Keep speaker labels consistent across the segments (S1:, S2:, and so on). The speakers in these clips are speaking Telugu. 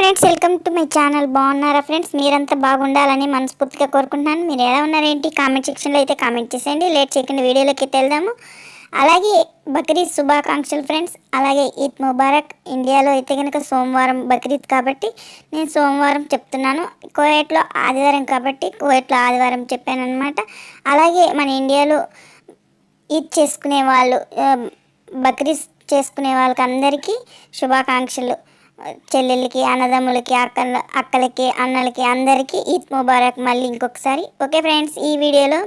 S1: Friends welcome to my channel బాగున్నారా ఫ్రెండ్స్ మీరంతా బాగుండాలని మనస్ఫూర్తిగా కోరుకుంటున్నాను. మీరు ఎలా ఉన్నారేంటి? కామెంట్ సెక్షన్లో అయితే కామెంట్ చేసేయండి. లేట్ చేయకుండా వీడియోలోకి వెళ్దాము. అలాగే బక్రీద్ శుభాకాంక్షలు ఫ్రెండ్స్ అలాగే ఈద్ ముబారక్. ఇండియాలో అయితే కనుక సోమవారం బక్రీద్ కాబట్టి నేను సోమవారం చెప్తున్నాను. కోయట్లో ఆదివారం కాబట్టి కోయట్లో ఆదివారం చెప్పాను అనమాట అలాగే మన ఇండియాలో ఈద్ చేసుకునే వాళ్ళు బక్రీద్ చేసుకునే వాళ్ళకి అందరికీ శుభాకాంక్షలు. చెల్లెళ్ళకి అన్నదమ్ములకి అక్కల అక్కలకి అన్నలకి అందరికీ ఈద్ ముబారక్ మళ్ళీ ఇంకొకసారి. ఓకే ఫ్రెండ్స్ ఈ వీడియోలో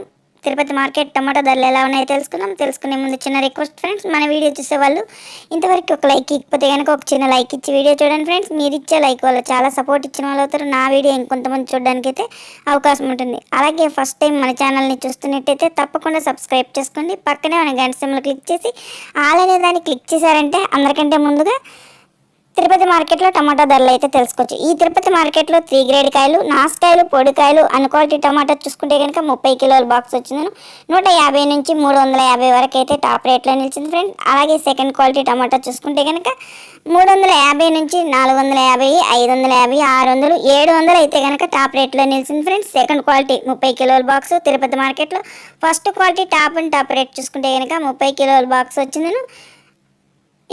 S1: తిరుపతి మార్కెట్ టమాటో ధరలు ఎలా ఉన్నాయో తెలుసుకుందాం. తెలుసుకునే ముందు చిన్న రిక్వెస్ట్ ఫ్రెండ్స్ మన వీడియో చూసే వాళ్ళు ఇంతవరకు ఒక లైక్ ఇకపోతే కనుక ఒక చిన్న లైక్ ఇచ్చి వీడియో చూడండి ఫ్రెండ్స్. మీరు ఇచ్చే లైక్ వల్ల చాలా సపోర్ట్ ఇచ్చిన వాళ్ళు అవుతారు. నా వీడియో ఇంకొంతమంది చూడడానికి అయితే అవకాశం ఉంటుంది. అలాగే ఫస్ట్ టైం మన ఛానల్ని చూస్తున్నట్టయితే తప్పకుండా సబ్స్క్రైబ్ చేసుకోండి. పక్కనే మన గంట సింబల్ క్లిక్ చేసి ఆల్ అనే దాన్ని క్లిక్ చేశారంటే అందరికంటే ముందుగా తిరుపతి మార్కెట్లో టమాటా ధరలు అయితే తెలుసుకోవచ్చు. ఈ తిరుపతి మార్కెట్లో త్రీ గ్రేడ్ కాయలు నాసుకాయలు పొడికాయలు అన్ క్వాలిటీ టమాటా చూసుకుంటే కనుక ముప్పై కిలోల బాక్స్ వచ్చింది నూట యాభై నుంచి మూడు వందల యాభై వరకు అయితే టాప్ రేట్లో నిలిచింది ఫ్రెండ్ అలాగే సెకండ్ క్వాలిటీ టమాటా చూసుకుంటే కనుక మూడు వందల యాభై నుంచి నాలుగు వందల యాభై ఐదు వందల యాభై ఆరు వందలు ఏడు వందలు అయితే కనుక టాప్ రేట్లో నిలిచింది ఫ్రెండ్స్ సెకండ్ క్వాలిటీ ముప్పై కిలోల బాక్స్ తిరుపతి మార్కెట్లో. First quality top and top rate చూసుకుంటే కనుక ముప్పై కిలోల బాక్స్ వచ్చింది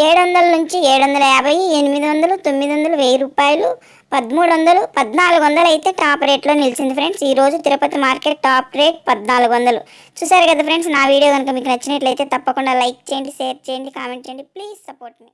S1: ఏడు వందల నుంచి ఏడు వందల యాభై ఎనిమిది వందలు తొమ్మిది వందలు వెయ్యి రూపాయలు పదమూడు వందలు పద్నాలుగు వందలు అయితే టాప్ రేట్లో నిలిచింది ఫ్రెండ్స్. ఈ రోజు తిరుపతి మార్కెట్ టాప్ రేట్ పద్నాలుగు వందలు. చూసారు కదా ఫ్రెండ్స్ నా వీడియో కనుక మీకు నచ్చినట్లయితే తప్పకుండా లైక్ చేయండి షేర్ చేయండి కామెంట్ చేయండి. Please support me.